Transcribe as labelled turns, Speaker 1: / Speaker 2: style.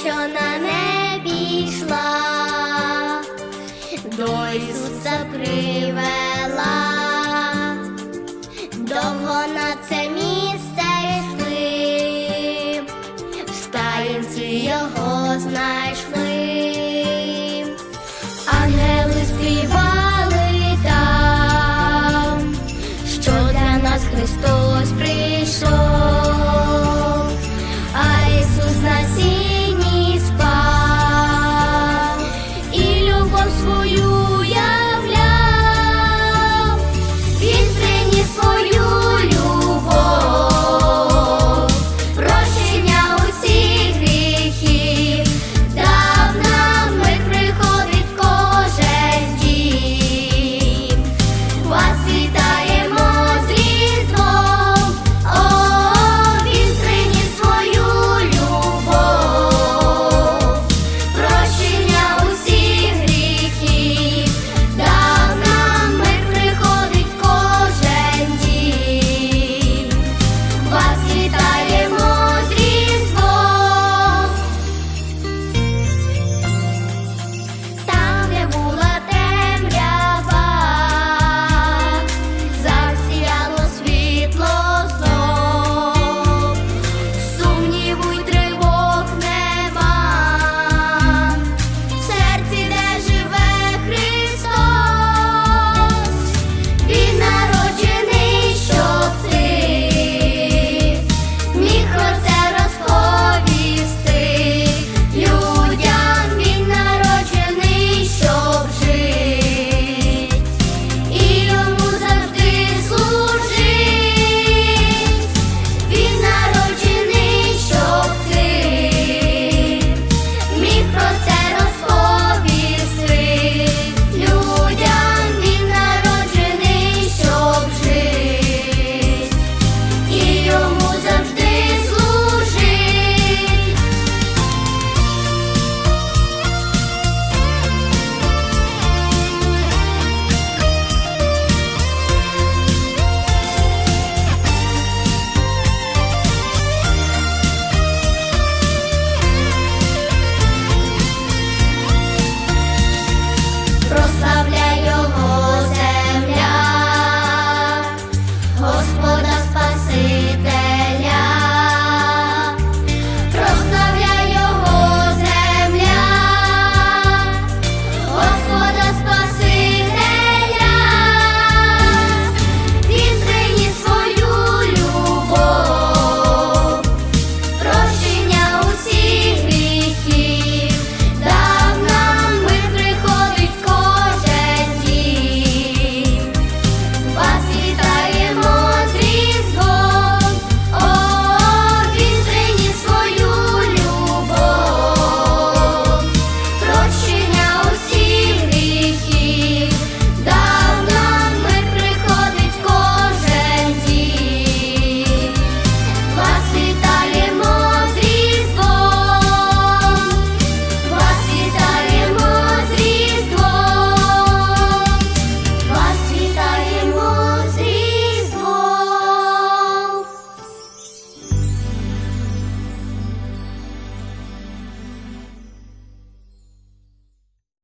Speaker 1: що на небі йшла, до Ісуса привела, довго на це місце йшли, в стаєнці його знайшли. Post